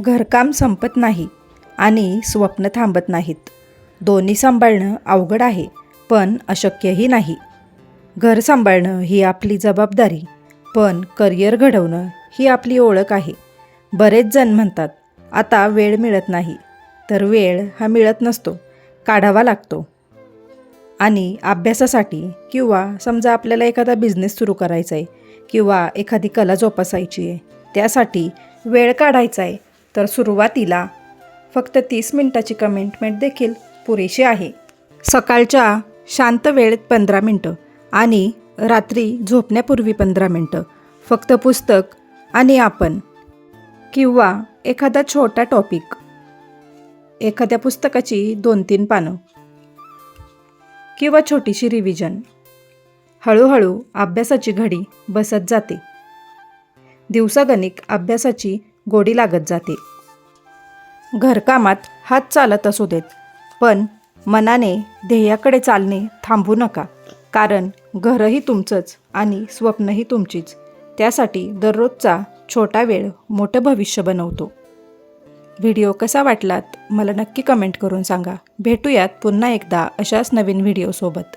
घरकाम संपत नाही आणि स्वप्न थांबत नाहीत. दोन्ही सांभाळणं अवघड आहे पण अशक्यही नाही. घर सांभाळणं ही आपली जबाबदारी पण करिअर घडवणं ही आपली ओळख आहे. बरेच जण म्हणतात आता वेळ मिळत नाही. तर वेळ हा मिळत नसतो काढावा लागतो. आणि अभ्यासासाठी किंवा समजा आपल्याला एखादा बिझनेस सुरू करायचा आहे किंवा एखादी कला जोपासायची आहे त्यासाठी वेळ काढायचा आहे तर सुरुवातीला फक्त तीस मिनटाची कमेंटमेंट देखील पुरेशी आहे. सकाळच्या शांत वेळेत पंधरा मिनटं आणि रात्री झोपण्यापूर्वी पंधरा मिनटं. फक्त पुस्तक आणि आपण किंवा एखादा छोटा टॉपिक एखाद्या पुस्तकाची दोन तीन पानं. किंवा छोटीशी रिव्हिजन हळूहळू अभ्यासाची घडी बसत जाते. दिवसागणिक अभ्यासाची गोडी लागत जाते. घरकामात हात चालत असू देत पण मनाने ध्येयाकडे चालणे थांबू नका कारण घरही तुमचंच आणि स्वप्नही तुमचीच. त्यासाठी दररोजचा छोटा वेळ मोठं भविष्य बनवतो. व्हिडिओ कसा वाटलात मला नक्की कमेंट करून सांगा. भेटूयात पुन्हा एकदा अशाच नवीन व्हिडिओसोबत.